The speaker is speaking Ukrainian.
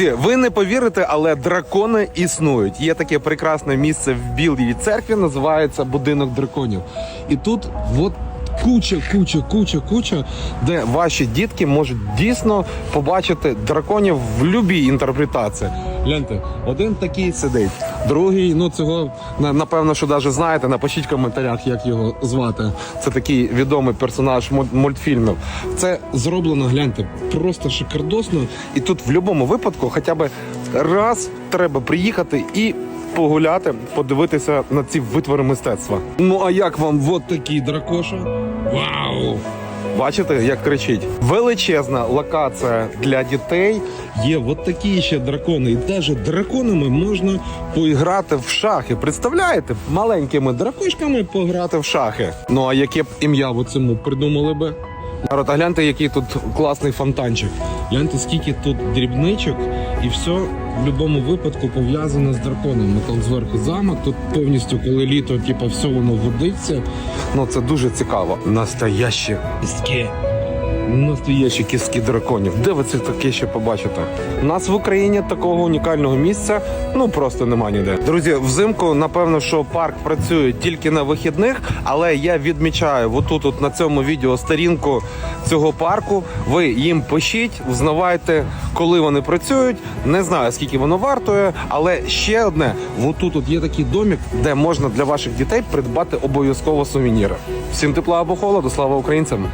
Ви не повірите, але дракони існують. Є таке прекрасне місце в Білій церкві, називається будинок драконів. І тут от куча, куча, куча, куча, де ваші дітки можуть дійсно побачити драконів в будь-якій інтерпретації. Гляньте, один такий сидить, другий, ну цього напевно, що навіть знаєте. Напишіть в коментарях, як його звати. Це такий відомий персонаж мультфільмів. Це зроблено, гляньте, просто шикардосно. І тут в будь-якому випадку, хоча б раз треба приїхати і. Погуляти, подивитися на ці витвори мистецтва. Ну а як вам от такий дракоша? Вау! Бачите, як кричить? Величезна локація для дітей. Є от такі ще дракони. І навіть драконами можна поіграти в шахи. Представляєте? Маленькими дракошками пограти в шахи. Ну а яке б ім'я в цьому придумали би? Народ, а гляньте, який тут класний фонтанчик. Гляньте, скільки тут дрібничок, і все в будь-якому випадку пов'язане з драконами. Там зверху замок, тут повністю, коли літо, типу, все воно водиться. Ну це дуже цікаво. Настоящі кістки. Драконів. Де ви це таке ще побачите? У нас в Україні такого унікального місця ну просто нема ніде. Друзі, взимку напевно, що парк працює тільки на вихідних, але я відмічаю отут от на цьому відео сторінку цього парку. Ви їм пишіть, взнавайте, коли вони працюють. Не знаю скільки воно вартує, але ще одне: отут от є такий домик, де можна для ваших дітей придбати обов'язково сувеніри. Всім тепла або холоду, слава українцям!